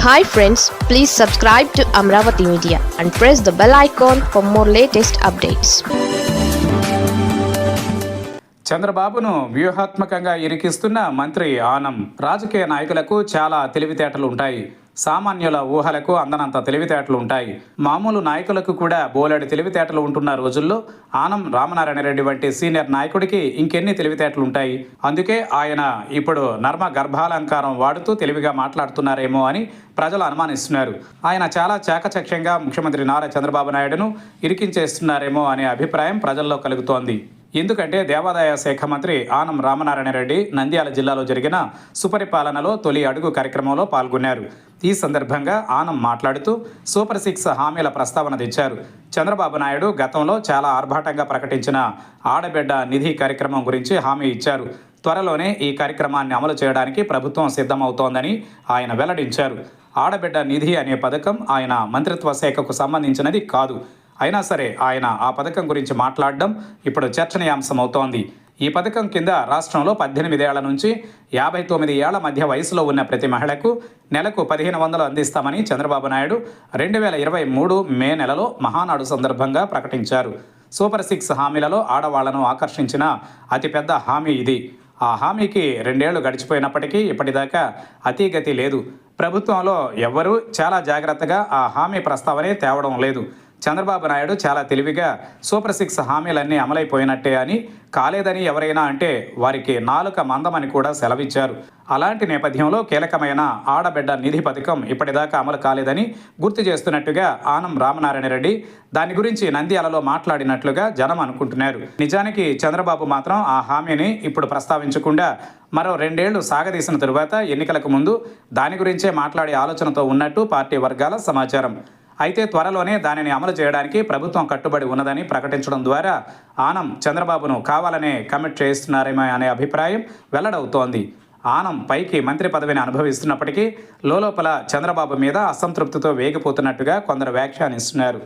Hi friends please subscribe to Amaravati media and press the bell icon for more latest updates చంద్రబాబును వ్యూహాత్మకంగా ఇరికిస్తున్న మంత్రి ఆనం రాజకీయ నాయకులకు చాలా తెలివితేటలు ఉంటాయి సామాన్యుల ఊహలకు అందనంత తెలివితేటలు ఉంటాయి. మామూలు నాయకులకు కూడా బోలెడు తెలివితేటలు ఉంటున్న రోజుల్లో ఆనం రామనారాయణ రెడ్డి వంటి సీనియర్ నాయకుడికి ఇంకెన్ని తెలివితేటలు ఉంటాయి? అందుకే ఆయన ఇప్పుడు నర్మ గర్భాలంకారం వాడుతూ తెలివిగా మాట్లాడుతున్నారేమో అని ప్రజలు అనుమానిస్తున్నారు. ఆయన చాలా చాకచక్యంగా ముఖ్యమంత్రి నారా చంద్రబాబు నాయుడును ఇరికించేస్తున్నారేమో అనే అభిప్రాయం ప్రజల్లో కలుగుతోంది. ఎందుకంటే దేవాదాయ శాఖ మంత్రి ఆనం రామనారాయణ రెడ్డి నంద్యాల జిల్లాలో జరిగిన సుపరిపాలనలో తొలి అడుగు కార్యక్రమంలో పాల్గొన్నారు. ఈ సందర్భంగా ఆనం మాట్లాడుతూ సూపర్ సిక్స్ హామీల ప్రస్తావన తెచ్చారు. చంద్రబాబు నాయుడు గతంలో చాలా ఆర్భాటంగా ప్రకటించిన ఆడబిడ్డ నిధి కార్యక్రమం గురించి హామీ ఇచ్చారు. త్వరలోనే ఈ కార్యక్రమాన్ని అమలు చేయడానికి ప్రభుత్వం సిద్ధమవుతోందని ఆయన వెల్లడించారు. ఆడబిడ్డ నిధి అనే పథకం ఆయన మంత్రిత్వ శాఖకు సంబంధించినది కాదు. అయినా సరే ఆయన ఆ పథకం గురించి మాట్లాడడం ఇప్పుడు చర్చనీయాంశం అవుతోంది ఈ పథకం కింద రాష్ట్రంలో పద్దెనిమిదేళ్ళ నుంచి యాభై తొమ్మిది ఏళ్ళ మధ్య వయసులో ఉన్న ప్రతి మహిళకు నెలకు పదిహేను వందలు అందిస్తామని చంద్రబాబు నాయుడు రెండు వేల ఇరవై మూడు మే నెలలో మహానాడు సందర్భంగా ప్రకటించారు. సూపర్ సిక్స్ హామీలలో ఆడవాళ్ళను ఆకర్షించిన అతిపెద్ద హామీ ఇది. ఆ హామీకి రెండేళ్ళు గడిచిపోయినప్పటికీ ఇప్పటిదాకా అతీగతి లేదు. ప్రభుత్వంలో ఎవ్వరూ చాలా జాగ్రత్తగా ఆ హామీ ప్రస్తావనే తేవడం లేదు. చంద్రబాబు నాయుడు చాలా తెలివిగా సూపర్ సిక్స్ హామీలన్నీ అమలైపోయినట్టే అని కాలేదని ఎవరైనా అంటే వారికి నాలుక మందమని కూడా సెలవిచ్చారు. అలాంటి నేపథ్యంలో కీలకమైన ఆడబిడ్డ నిధి పథకం ఇప్పటిదాకా అమలు కాలేదని గుర్తు చేస్తున్నట్టుగా ఆనం రామనారాయణ రెడ్డి దాని గురించి నంద్యాలలో మాట్లాడినట్లుగా జనం అనుకుంటున్నారు. నిజానికి చంద్రబాబు మాత్రం ఆ హామీని ఇప్పుడు ప్రస్తావించకుండా మరో రెండేళ్ళు సాగదీసిన తరువాత ఎన్నికలకు ముందు దాని గురించే మాట్లాడే ఆలోచనతో ఉన్నట్టు పార్టీ వర్గాల సమాచారం. అయితే త్వరలోనే దానిని అమలు చేయడానికి ప్రభుత్వం కట్టుబడి ఉన్నదని ప్రకటించడం ద్వారా ఆనం చంద్రబాబును కావాలనే కమిట్ చేస్తున్నారేమో అనే అభిప్రాయం వెల్లడవుతోంది. ఆనం పైకి మంత్రి పదవిని అనుభవిస్తున్నప్పటికీ లోలోపల చంద్రబాబు మీద అసంతృప్తితో వేగిపోతున్నట్టుగా కొందరు వ్యాఖ్యానిస్తున్నారు.